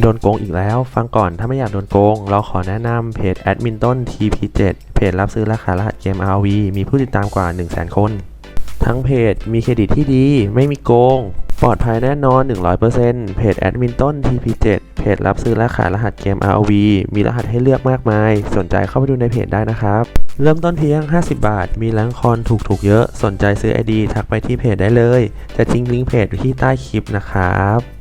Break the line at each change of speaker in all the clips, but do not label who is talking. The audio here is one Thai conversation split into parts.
โดนโกงอีกแล้ว ฟังก่อนถ้าไม่อยากโดนโกง เราขอแนะนำเพจแอดมินต้น TP7 เพจรับซื้อราคารหัสเกม RV มีผู้ติดตามกว่า 100,000 คน ทั้งเพจมีเครดิตที่ดี ไม่มีโกง ปลอดภัยแน่นอน 100%เพจแอดมินต้น TP7 เพจรับซื้อและขายรหัสเกม ROV มีรหัสให้เลือกมากมาย สนใจเข้าไปดูในเพจได้นะครับ เริ่มต้นเพียง 50 บาท มีแรงคอนถูกๆเยอะ สนใจซื้อ ID ทักไปที่เพจได้เลย จะทิ้งลิงก์เพจที่ใต้คลิปนะครับ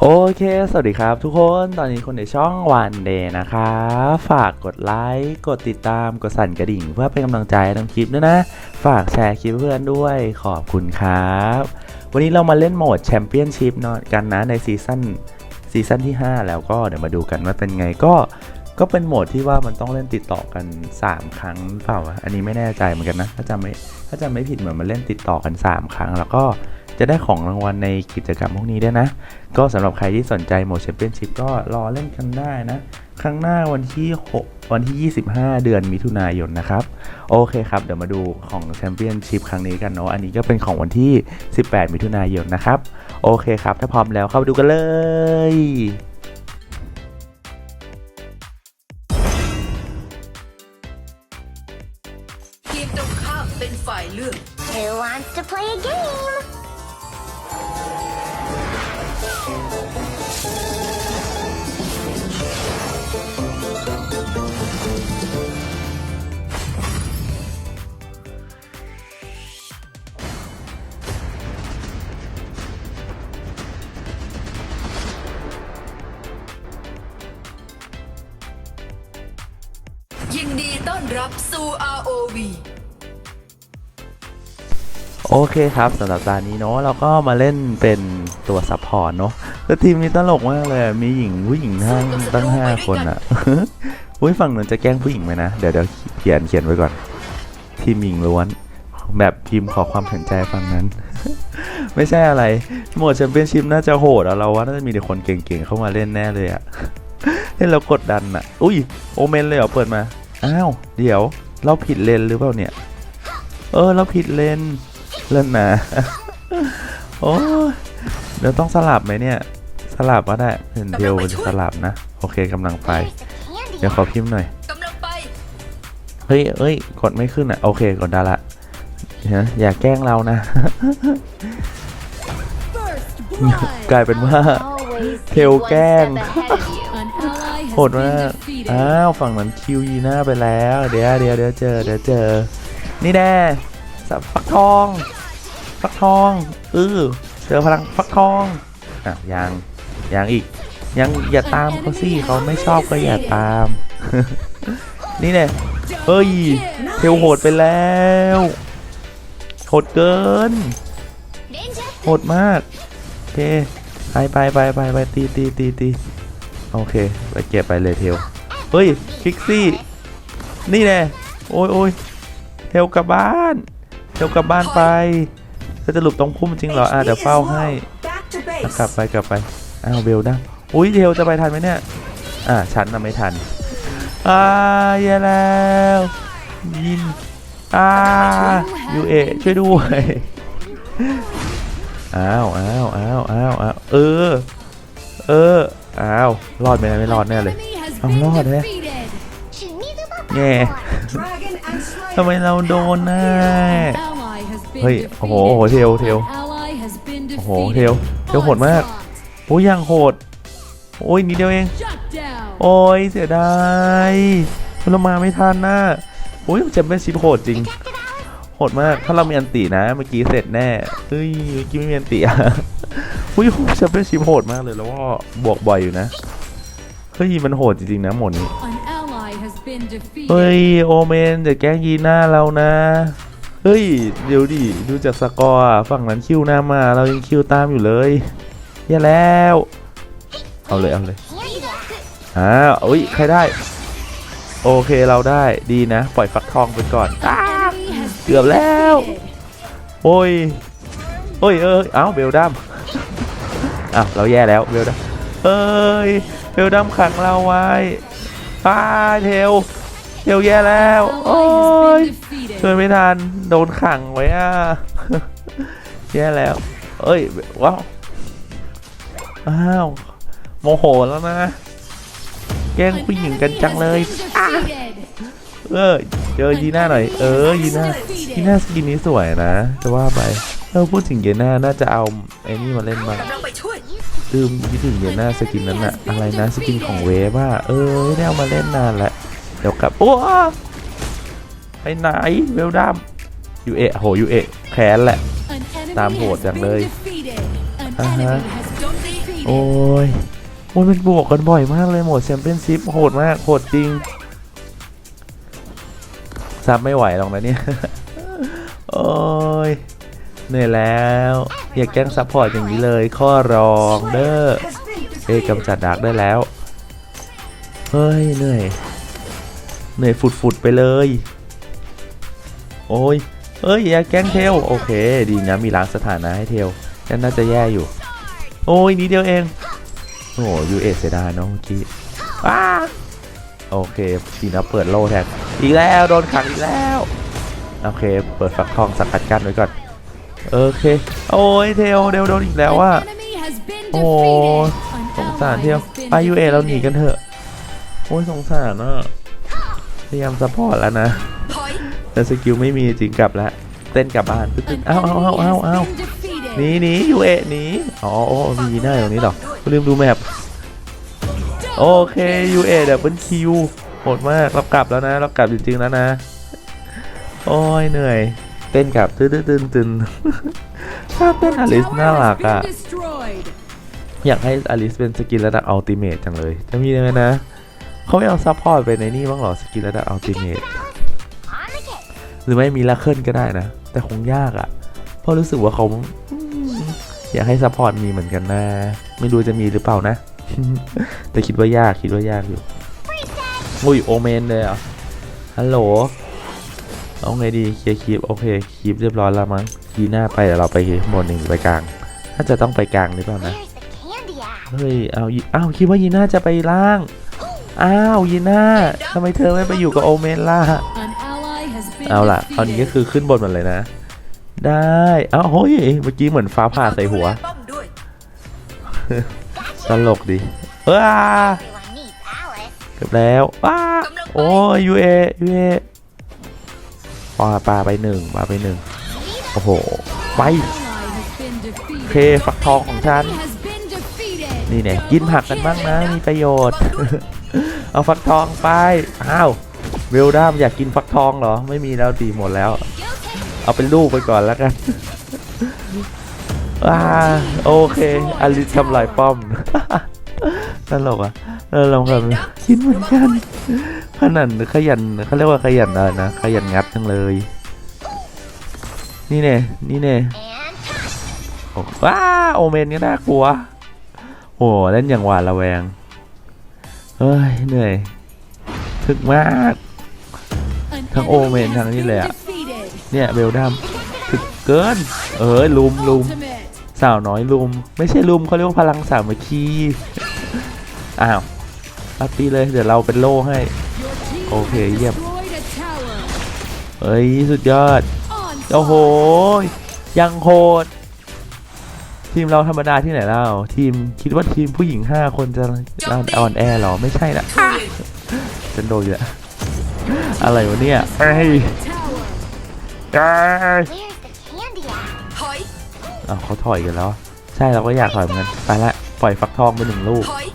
โอเค สวัสดีครับทุกคน ตอนนี้คนในช่องวันเดย์นะคะ ฝากกดไลค์ กดติดตาม กดสั่นกระดิ่ง เพื่อเป็นกำลังใจทำคลิปด้วยนะ ฝากแชร์คลิปเพื่อนด้วยขอบคุณครับ วันนี้เรามาเล่นโหมดแชมเปี้ยนชิพเนาะกันนะในซีซั่นซีซั่นที่ 5 แล้วก็เดี๋ยวมาดูกันว่าเป็นไงก็ก็เป็นโหมดที่ว่ามันต้องเล่นติดต่อกัน 3 ครั้งหรือเปล่าอันนี้ไม่แน่ใจเหมือนกันนะ ถ้าจำไม่ถ้าจำไม่ผิดเหมือนมันเล่นติดต่อกัน 3 ครั้งแล้วก็ จะได้ของรางวัลในกิจกรรมพวกนี้ด้วยนะ ก็สำหรับใครที่สนใจโหมดแชมเปี้ยนชิพก็รอเล่นกันได้นะ ครั้งหน้าวันที่ 6 วันที่ 25 เดือนมิถุนายนนะครับ โอเคครับ เดี๋ยวมาดูของแชมเปี้ยนชิพครั้งนี้กันเนาะอันนี้ก็เป็นของวันที่ 18 มิถุนายนนะครับ โอเคครับ ถ้าพร้อมแล้วเข้าไปดูกันเลย
ยินดีต้อนรับสู่ ROV
โอเคครับสำหรับตานี้เนาะเราก็มาเล่นเป็นตัวซัพพอร์ตเนาะแล้วทีมนี้ตลกมากเลยอะมีหญิงผู้หญิงทั้งตั้ง5คนอะอุ้ยฝั่งนั้นจะแกล้งผู้หญิงไหมนะ เดี๋ยวเดี๋ยวเขียนเขียนไว้ก่อน ทีมหญิงล้วน แบบพิมพ์ขอความสนใจฝั่งนั้น ไม่ใช่อะไรโหมดแชมเปี้ยนชิพน่าจะโหดอะเราว่าน่าจะมีแต่คนเก่งๆเข้ามาเล่นแน่เลยอะ เล่นแล้วกดดันอะอุ้ยโอเมนเลยเหรอเปิดมา อ้าว เดี๋ยว เราผิดเลนหรือเปล่าเนี่ย เออ เราผิดเลนเล่นนะโอ้เดี๋ยวต้องสลับไหมเนี่ย สลับก็ได้เห็นเดียวจะสลับนะ โอเคกำลังไป เดี๋ยวขอพิมพ์หน่อยเฮ้ยเฮ้ย กดไม่ขึ้นอะ โอเค กดได้ละฮะอย่าแกล้งเรานะ กลายเป็นว่า
Always
Theo
be one step
Gang.
ahead of you.
โหดมากอ้าวฝั่งนั้นคิวยีหน้าไปแล้ว เดี๋ยวเดี๋ยวเดี๋ยวเจอเดี๋ยวเจอ นี่แน่สับฟักทองฟักทองเออเจอพลังฟักทองอะยังยังอีก ยังอย่าตามเขาสิเขาไม่ชอบก็อย่าตาม นี่แน่เฮ้ยเทลโหดไปแล้วโหดเกิน
Ninja.
โหดมากโอเคไปไปไปไปไปตีตีตีตี โอเคไปเก็บไปเลยเทลเฮ้ยคิกซี่ นี่แน่โอ้ยโอ้ยเทลกลับบ้านเทลกลับบ้านไปเธอจะหลุดตรงพุ่มจริงเหรออะเดี๋ยวเฝ้าให้อะกลับไปกลับไปอ้าวเบลนะอุ้ยเทลจะไปทันไหมเนี่ยอะฉันน่ะไม่ทันอ่าแย่แล้วยินอ่ายูเอช่วยด้วยอ้าวอ้าวอ้าวอ้าวอ้าวเออเออ อ้าว รอดไหมไม่รอดแน่เลยเอารอดแฮะแง่ทำไมเราโดนนะเฮ้ยโอ้โหโอ้โห เทลเทลโอ้โห เทลเทลโหดมาก โอ้ยยังโหด โอ้ยนิดเดียวเอง โอ้ยเสียดายเรามาไม่ทันนะโอ้ยแชมเปี้ยนชิพโหดจริง โหดมาก ถ้าเรามีอันตีนะ เมื่อกี้เสร็จแน่ เฮ้ย เมื่อกี้ไม่มีอันตีอะ อุ้ยแชมเปี้ยนชิพโหดมากเลยแล้วก็บวกบ่อยอยู่นะ เฮ้ยมันโหดจริงๆนะหมดนี้ เฮ้ยโอเมนจะแกล้งยีหน้าเรานะ เฮ้ยเดี๋ยวดิดูจากสกอร์อะฝั่งนั้นคิวหน้ามาเรายังคิวตามอยู่เลยแย่แล้ว เอาเลยเอาเลย
Candy that.
อ่าอุ้ยใครได้ โอเคเราได้ดีนะ ปล่อยฟักทองไปก่อนอ้าเกือบแล้ว โอ้ยโอ้ยเอ้ยเอ้าเบลดัม อ้าวเราแย่แล้วเบลดัมเอ้ยเบลดัมขังเราไว้ป้าเทลเทลแย่แล้วโอ้ยช่วยไม่ทันโดนขังไว้อะแย่แล้ว เอ้ยว้าวอ้าวโมโหแล้วนะแกล้งผู้หญิงกันจังเลยเออเจอยีน่าหน่อย เออยีน่ายีน่าสกินนี้สวยนะ จะว่าไปเออพูดถึงเยน่าน่าจะเอาไอ้นี่มาเล่นบ้าง
กำลังไปช่วย
ลืมคิดถึงเยน่าสกินนั้นอะอะไรนะสกินของเวฟอะเออไม่ได้เอามาเล่นนานแล้วเดี๋ยวกลับโอ้ไปไหนเวลดัมยูเอะโหยูเอะแค้นแหละ ตามโหดจังเลยอ่าฮะ
โจมตี
โอ้ยโอ้ยมันบวกกันบ่อยมากเลยโหมดแชมเปี้ยนซิพโหดมากโหดจริงซับไม่ไหวหรอกนะเนี่ย โอ้ย เหนื่อยแล้ว อย่าแกล้งซัพพอร์ตอย่างนี้เลยข้อรองเด้อเอ้กำจัดดาร์กได้แล้ว เฮ้ยเหนื่อย เหนื่อยฝุดๆไปเลย โอ้ยเอ้ยอย่าแกล้งเทลโอเค ดีนะมีล้างสถานะให้เทลยันน่าจะแย่อยู่ โอ้ยนิดเดียวเองโอ้ยูเอเสียดายเนาะเมื่อกี้อ้าโอเคสีนะเปิดโล่แทนอีกแล้วโดนขังอีกแล้ว โอเค เปิดฝักทองสักัดกั้นไว้ก่อน โอเค โอ้ยเทลเดวโดนอีกแล้วว่าโอ้สงสารเทลไปยูเอเราหนีกันเถอะ โอ้ยสงสารอะพยายามซัพพอร์ตแล้วนะ
ถอย
แต่สกิลไม่มีจริงกลับแล้วเต้นกลับบ้านตึ๊ดๆอ้าวอ้าวอ้าวอ้าวอ้าวหนีหนียูเอหนีอ๋อโอ้มียีน่าอยู่ตรงนี้เหรอลืมดูแมพโอเคยูเอดับเบิลคิวโหดมากรับกลับแล้วนะรับกลับจริงๆแล้วนะ โอ้ยเหนื่อย เต้นกลับตื้นตื้นตื้นชอบเต้นอลิสน่ารักอะอยากให้อลิสเป็นสกินระดับอัลติเมทจังเลย จะมีไหมนะ เขาไม่เอาซัพพอร์ตไปในนี่บ้างเหรอสกินระดับอัลติเมท
On the case.
หรือไม่มีลาเคิลก็ได้นะ แต่คงยากอะ่ะ เพราะรู้สึกว่าเขาอืมอยากให้ซัพพอร์ตมีเหมือนกันนะ ไม่รู้จะมีหรือเปล่านะ แต่คิดว่ายากคิดว่ายากอยู่ อุ้ยโอเมนเลยเหรอะฮัลโหล เอาไงดีเคลียร์คลิปโอเคคลิปเรียบร้อยแล้วมั้งทีหน้าไปเดี๋ยวเราไปข้างบนหนึ่งไปกลางน่าจะต้องไปกลางหรือเปล่านะ
Where's the candy at?
เฮ้ยเอายีอ้าวคิดว่ายีน่าจะไปล่างอ้าวยีน่าทำไมเธอไม่ไปอยู่กับโอเมนล่ะเอาล่ะตอนนี้ก็คือขึ้นบนหมดเลยนะ ได้อ้าวเฮ้ยเมื่อกี้เหมือนฟ้าผ่าใส่หัว
ป้อมด้วย
ตลกดิเอ้า
Everyone needs Alice.
เกือบแล้วป้าโอ้ยยูเอยูเอ ปาปลาไปหนึ่งปาไปหนึ่งโอ้โห ไปเคฝักทองของฉัน นี่เนี่ยกินผักกันบ้างนะ มีประโยชน์ เอาฟักทองไป อ้าวเวลดัมอยากกินฟักทองเหรอ ไม่มีแล้วดีหมดแล้ว เอาเป็นลูกไปก่อนแล้วกันว้าโอเค อลิสทำลายป้อม ตลกอะเออเราแบบคิดเหมือนกัน ขนาดขยันเขาเรียกว่าขยันอะไรนะ ขยันงัดทั้งเลย นี่เนี่ยนี่เน่
And
โอ้ว้าโอเมนก็น่ากลัวโอ้เล่นอย่างหวาดระแวง เฮ้ย เหนื่อยถึกมาก ทั้งโอเมนทั้งนี่เลยอะเนี่ยเบลดัมถึกเกิน เออลุมลุมสาวน้อยลุม ไม่ใช่ลุมเขาเรียกว่าพลังสามัคคี อ้าวเอาตีเลย เดี๋ยวเราเป็นโล่ให้ โอเคเยี่ยมเฮ้ยสุดยอด โอ้โห ยังโหดทีมเราธรรมดาที่ไหนเล่าทีมคิดว่าทีมผู้หญิง 5 คนจะอ่อนแอเหรอ ไม่ใช่นะฉันโดนอยู่แล้วอะไรวะเนี่ยเอ้ยเอ้ย
where's the candy at?
ถอย
อ้าวเขาถอยกันแล้ว ใช่เราก็อยากถอยเหมือนกันไปละปล่อยฟักทองไปหนึ่งลูก
ถอย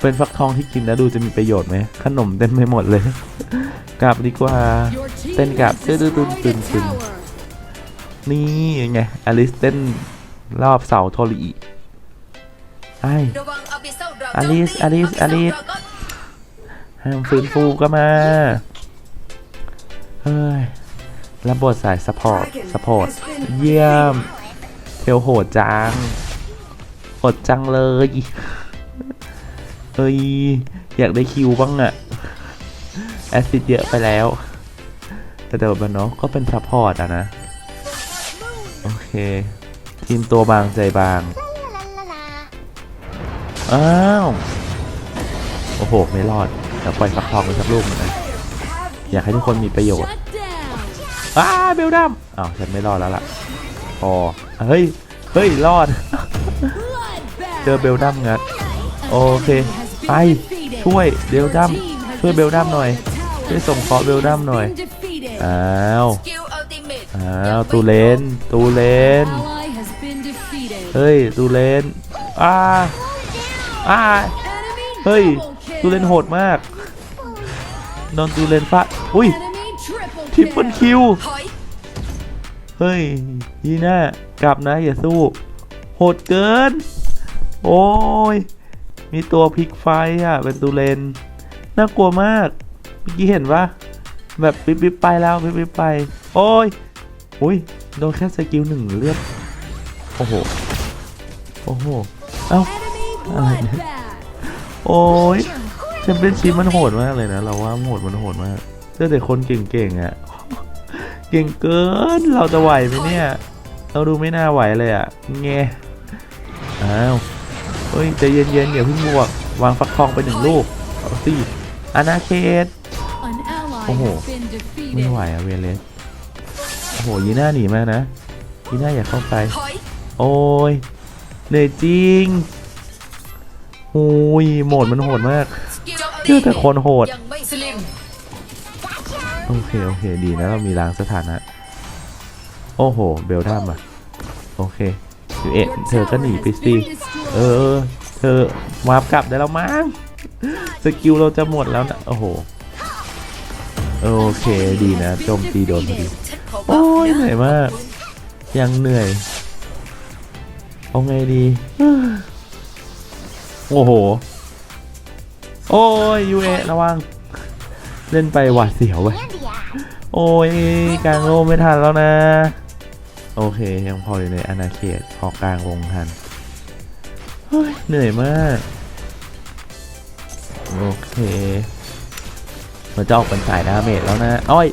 เป็นฟักทองที่กินแล้วดูจะมีประโยชน์ไหมขนมเต็มไปหมดเลย กลับดีกว่า เต้นกับตื้อตื้อตื้อตื้อตื้อนี่ไงอลิสเต้นรอบเสาโทริไอ้
อลิ
สอลิสอลิสห้ามฟื้นฟูก็มา เฮ้ยรับบทสายสปอร์ตสปอร์ต เยี่ยม เทลโหดจังโหดจังเลย เฮ้ย อยากได้คิวบ้างอะแอสซิดเยอะไปแล้ว แต่เดี๋ยวมันเนาะก็เป็นซัพพอร์ตอะนะ โอเค ทีมตัวบางใจบาง อ้าว โอ้โห ไม่รอดเดี๋ยวปล่อยฟักทองไปสักลูกหนึ่งนะอยากให้ทุกคนมีประโยชน์อ้าเบลดัมอ้าวฉันไม่รอดแล้วล่ะพอเฮ้ย เฮ้ย รอด เจอเบลดัมงัด โอเค ไปช่วยเบลดัมช่วยเบลดัมหน่อยช่วยส่งเคราะห์เบลดัมหน่อยอ้าว
อ้า
วตูเลนตูเลนเฮ้ยตูเลนอ้าอ้าเฮ้ยตูเลนโหดมากโดนตูเลนฟาดอุ้ยทิปเปิลคิวเฮ้ยยีน่ากลับนะอย่าสู้โหดเกิน โอ้ย มีตัวพลิกไฟอะเป็นตูเลนน่ากลัวมากเมื่อกี้เห็นปะแบบปิ๊บปิ๊บไปแล้วปิ๊บปิ๊บไป โอ้ยอุ้ยโดนแค่สกิลหนึ่งเลือดโอ้โหโอ้โหเอ้าอะไรเนี่ยโอ้ยแชมเปี้ยนชิพมันโหดมากเลยนะ เราว่าโหดมันโหดมากเจอแต่คนเก่งๆอะเก่งเกินเราจะไหวไหมเนี่ย เราดูไม่น่าไหวเลยอะแงอ้าว ฮ้ยใจเย็นๆอย่าเพิ่งบวก วางฟักทองไปหนึ่งลูกเอาสิอาณาเขต
โอ้โห
ไม่ไหวอะเวเลสโอ้โหยีน่าหนีมานะยีน่าอย่าเข้าไป
ถอย
โอ้ยเหนื่อยจริงโอ้ยโหมดมันโหดมาก
สกิล
เจอแต่คนโหด
ยังไม่สลิม
โอเคโอเคดีนะเรามีล้างสถานะ โอ้โห เบลดัมอะโอเคอยู่เอะเธอก็หนีไปสิ เออ เธอวาร์ปกลับได้แล้วมั้งสกิลเราจะหมดแล้วนะโอ้โหโอเคดีนะโจมตีโดนพอดีโอ้ยเหนื่อยมาก ยังเหนื่อย เอาไงดี โอ้โห โอ้ยยูเอระวัง เล่นไปหวาดเสียวไป
Candy ass.
โอ้ยกลางโลไม่ทันแล้วนะ โอเคยังพออยู่ในอาณาเขตพอกลางวงทัน เหนื่อยมาก โอเคเราจะออกเป็นสายดาเมจแล้วนะอ้อย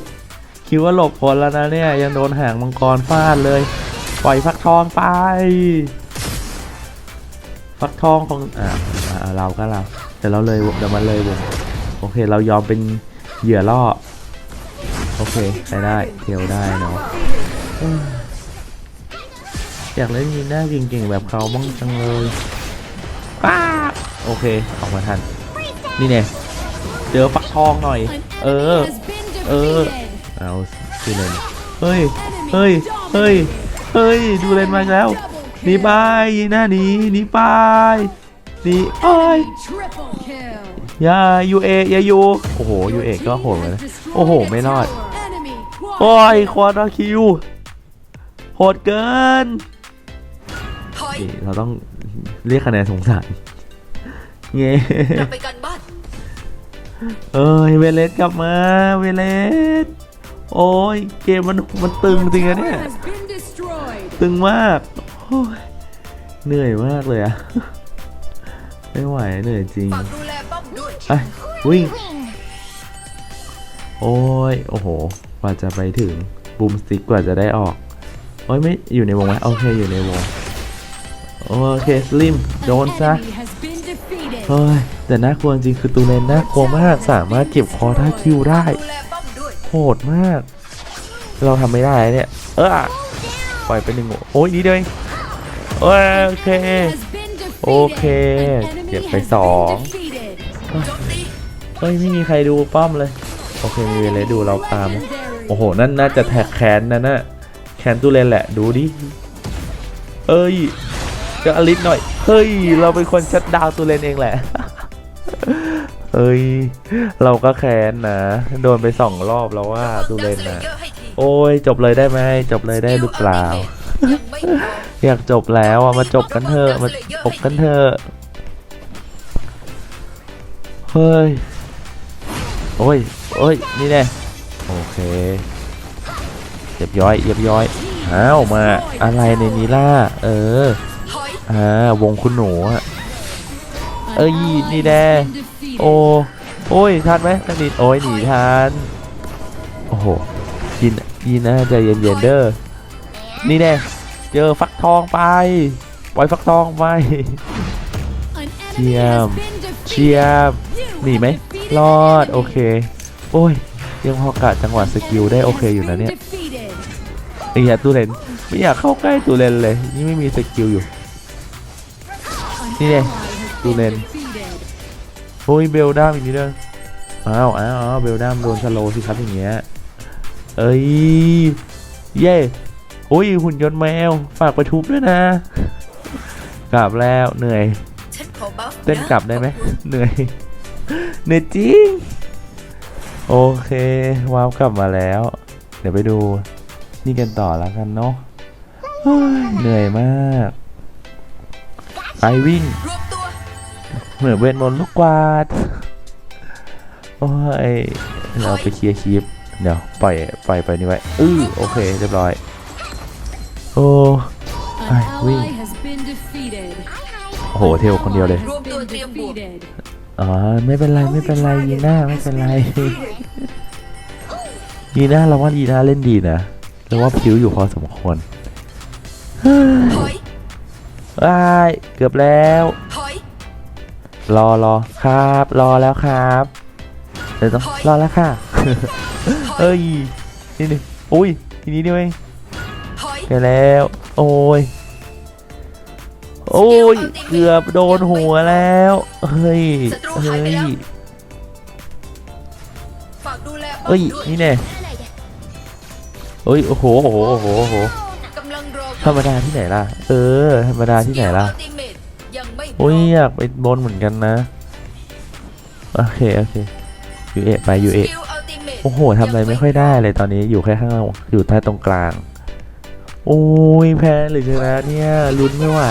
คิดว่าหลบพ้นแล้วนะเนี่ย ยังโดนหางมังกรฟาดเลย ปล่อยฟักทองไป ฟักทองของอ่าอ่าเราก็เรา แต่เราเลยเดี๋ยวมันเลยวงโอเค เรายอมเป็นเหยื่อล่อ โอเคใช้ได้เทลได้เนาะอยากเล่นยีน่าเก่งๆแบบเขาบ้างจังเลย โอเค ออกมาทัน นี่เนี่ยเจอฟักทองหน่อย เออ เออ เอาดูเลนเฮ้ย เฮ้ย เฮ้ย เฮ้ย ดูเลนมาอีกแล้วหนีไปยีน่าหนีหนีไปหนีเอ้ยอย่ายูเออย่ายูโอ้โหยูเอก็โหดเลยนะโอ้โห ไม่รอด โอ้ยควอร์คิว โหดเกิน
ถอย
นี่เราต้องเรียกคะแนนสงสาร เงี้
กลับไปกันบ้าน
เอ้ยเวเลสกลับมาเวเลสโอ้ยเกมมันมันตึงจริงอะเนี่ยตึงมากโอ้ยเหนื่อยมากเลยอะไม่ไหวเหนื่อยจริง
ฝากดูแลป้อมด้วย
ไอ้ยวิ่ง
Wing.
โอ้ยโอ้โหกว่าจะไปถึงบูมสติ๊กกว่าจะได้ออกโอ้ยไม่อยู่ในวงไหมโอเคอยู่ในวงโอเคสลิมโดนซะ เฮ้ยแต่น่ากลัวจริงคือตูเลนน่ากลัวมากสามารถเก็บคอท่าคิวได้โหดมาก เราทำไม่ได้เนี่ย เออปล่อยไปหนึ่งโอ้ยนี่เลยโอเค โอเคเก็บไปสองเฮ้ยไม่มีใครดูป้อมเลย โอเคมีเวลาดูเราตาม โอ้โห นั่นน่าจะแท็กแคนนั่นน่ะแคนตูเลนแหละดูดิ เอ้ย ก็อลิสหน่อย เฮ้ย เราเป็นคนชัดดาวน์ตูเลนเองแหละ เฮ้ย เราก็แค้นนะ โดนไปสองรอบแล้วว่าตูเลน
นะ
นะโอ้ย จบเลยได้ไหมจบเลยได้หรือเปล่า
อ
ยากจบแล้วอะมาจบกันเถอะมาจบกันเถอะเฮ้ย โอ้ย โอ้ย นี่แน่โอเคเรียบย้อยเรียบย้อยอ้าวมาอะไรในนี้ล่ะ เออ
อย
อ่าวงคุณหนูอะเอ้ยนี่แน่โอ้โอ้ยทันไหมทันนิดโอ้ยหนีทันโอ้โหยินยินนะใจเย็นๆเด้อนี่แน่เจอฟักทองไปปล่อยฟักทองไป
เยี่ยม
เชียบหนีไหมรอดโอเค โอ้ยยังพอกะจังหวะสกิลได้โอเคอยู่นะเนี่ยไอ้เหี้ยตูเลนไม่อยากเข้าใกล้ตูเลนเลย นี่ไม่มีสกิลอยู่ นี่ไง
ally has
Tu
been
lên.
defeated.
โอ้ยเบลด้ามอีกนิดเดียวอ้าวอ้าวอ้าวเบลด้ามโดนสโลสิครับอย่างเงี้ยเอ้ยเย่โอ้ยหุ่นยนต์แมวฝากไปทุบด้วยนะ กลับแล้วเหนื่อยเต้นกลับได้ไหมเหนื่อยเหนื่อยจริงโอเคว้าวกลับมาแล้ว เดี๋ยวไปดูนี่กันต่อแล้วกันเนาะเหนื่อยมาก ไปวิ่ง เหมือนเวทมนต์ลูกกวาด โอ้ย เราไปเคลียร์คลิปเดี๋ยวปล่อยปล่อยไปนี่ไว้อื้อโอเคเรียบร้อย โอ้
An
Ai, win.
ally has been defeated.
โอ้โหเทลคนเดียวเลยอ๋อไม่เป็นไรไม่เป็นไรยีน่าไม่เป็นไรยีน่าเราว่ายีน่าเล่นดีนะเราว่าผิวอยู่พอสมควร
ถอย
ว้ายเกือบแล้ว
ถอย
รอรอครับ รอแล้วครับ เดี๋ยวต้องรอแล้วค่ะ เอ้ย นี่นี่อุ้ย ทีนี้นี่เอง
ถอย
ไปแล้ว โอ้ย โอ้ย เกือบโดนหัวแล้ว เฮ้ย เฮ้ย
ฝากดูแลป้อ
เอ้ย
มด้วย
นี่แน่เอ้ย โอ้โห โอ้โห โอ้โห ธรรมดาที่ไหนล่ะ เออ ธรรมดาที่ไหนล่ะ โอ้ยอยากไปบนเหมือนกันนะ โอเค โอเคยูเอไปยูเอโอ้โหทำอะไรไม่ค่อยได้เลยตอนนี้อยู่แค่ข้างอยู่ใต้ตรงกลาง โอ้ยแพ้หรือชนะเนี่ยลุ้นไม่ไหว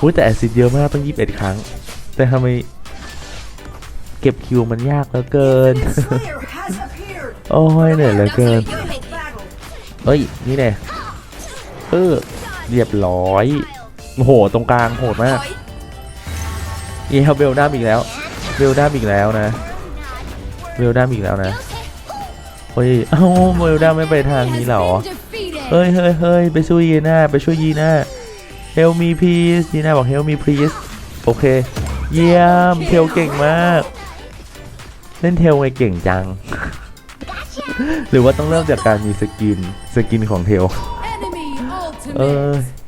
อุ้ยแต่แอซิดเยอะมากต้องยีิบเอ็ดครั้ง แต่ทำไมเก็บคิวมันยากเหลือเกิน โอ้ยเหนื่อยเหลือเกินเอ้ยนี่แน่ เออเรียบร้อย โอ้โห ตรงกลางโหดมาก
ถอย
เอเบลด้ามอีกแล้ว เบลด้ามอีกแล้วนะ เบลด้ามอีกแล้วนะ เฮ้ย เอ้าเบลด้ามไม่ไปทางนี้เหรอ เฮ้ยเฮ้ยเฮ้ยไปช่วยยีน่า ไปช่วยยีน่า Help me please ยีน่าบอก Help me please โอเค เยี่ยม เทลเก่งมาก เล่นเทลไงเก่งจัง หรือว่าต้องเริ่มจากการมีสกิน สกินของเทล เออ
ultimate.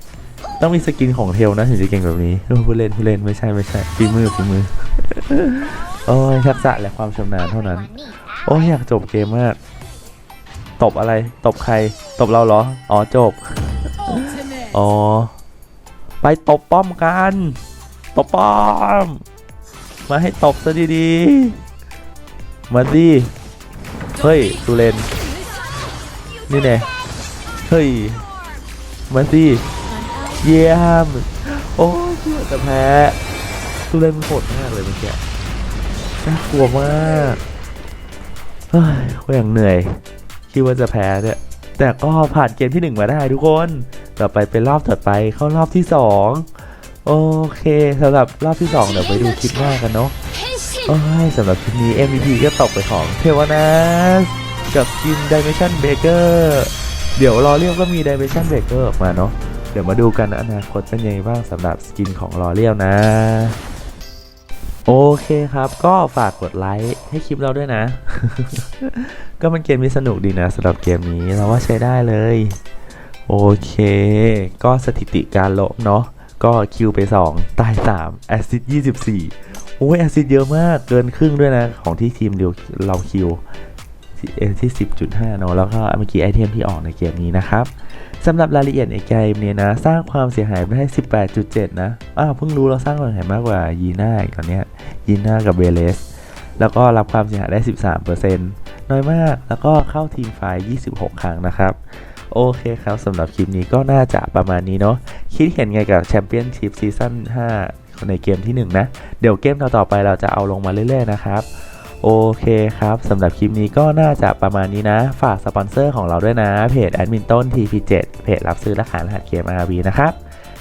ต้องมีสกินของเทลนะถึงจะเก่งแบบนี้เออผู้เล่นผู้เล่นไม่ใช่ไม่ใช่ฝีมือฝีมือ โอ้ยทักษะและความชำนาญเท่านั้น โอ้ยอยากจบเกมมาก ตบอะไร ตบใคร ตบเราเหรอ อ๋อจบ
Ultimate.
อ๋อ ไปตบป้อมกัน ตบป้อม มาให้ตบซะดีๆ มาดิเฮ้ยตูเลนนี่แน่เฮ้ย มาดิเยี่ยมโอ้ยเกือบจะแพ้ตู้เล่นมันโหดมากเลยเมื่อกี้น่ากลัวมากเฮ้ยก็ยังเหนื่อยคิดว่าจะแพ้เนี่ยแต่ก็ผ่านเกมที่หนึ่งมาได้ทุกคน ต่อไปเป็นรอบถัดไปเข้ารอบที่สองโอเคสำหรับรอบที่สองเดี๋ยวไปดูคลิปหน้ากันเนาะโอ้ยสำหรับคลิปนี้ MVP ก็ตกไปของเทวนาสกับกิน Dimension Breaker เเดี๋ยวรอเรียกก็มี Dimension Breaker ออกมาเนาะ เดี๋ยวมาดูกันอนาคตเป็นยังไงบ้างสำหรับสกินของลอเรียลนะ โอเคครับ ก็ฝากกดไลค์ให้คลิปเราด้วยนะ ก็เป็นเกมที่สนุกดีนะสำหรับเกมนี้เราว่าใช้ได้เลย โอเค ก็สถิติการลบเนาะ ก็คิวไป 2 ตาย3แอซิด24โอ้ยแอซิดเยอะมากเกินครึ่งด้วยนะ ของที่ทีมเดียวเราคิว ที่เอที่ 10.5เนาะแล้วก็เมื่อกี้ไอเทมที่ออกในเกมนี้นะครับสำหรับรายละเอียดในเกมนี้นะ สร้างความเสียหายไปได้18.7 นะ อ้าวเพิ่งรู้เราสร้างความเสียหายมากกว่ายีน่าอีกตอนเนี้ยยีน่ากับเบเลสแล้วก็รับความเสียหายได้ 13%น้อยมากแล้วก็เข้าทีมไฟล์26 ครั้งนะครับ โอเคครับสำหรับคลิปนี้ก็น่าจะประมาณนี้เนาะคิดเห็นไงกับแชมเปี้ยนชิพซีซั่น5ในเกมที่ 1 นะ เดี๋ยวเกมต่อๆไปเราจะเอาลงมาเรื่อยๆนะครับ โอเคครับสำหรับคลิปนี้ก็น่าจะประมาณนี้นะ ฝากสปอนเซอร์ของเราด้วยนะ เพจแอดมินต้น TP7 เพจรับซื้อและขายรหัสเกม RV นะครับ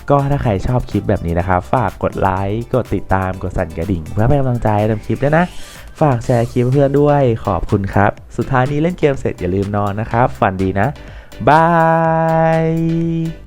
ก็ถ้าใครชอบคลิปแบบนี้นะครับ ฝากกดไลค์ กดติดตาม กดสั่นกระดิ่ง เพื่อเป็นกำลังใจทำคลิปด้วยนะ ฝากแชร์คลิปเพื่อนด้วย ขอบคุณครับ สุดท้ายนี้เล่นเกมเสร็จอย่าลืมนอนนะครับ ฝันดีนะ บาย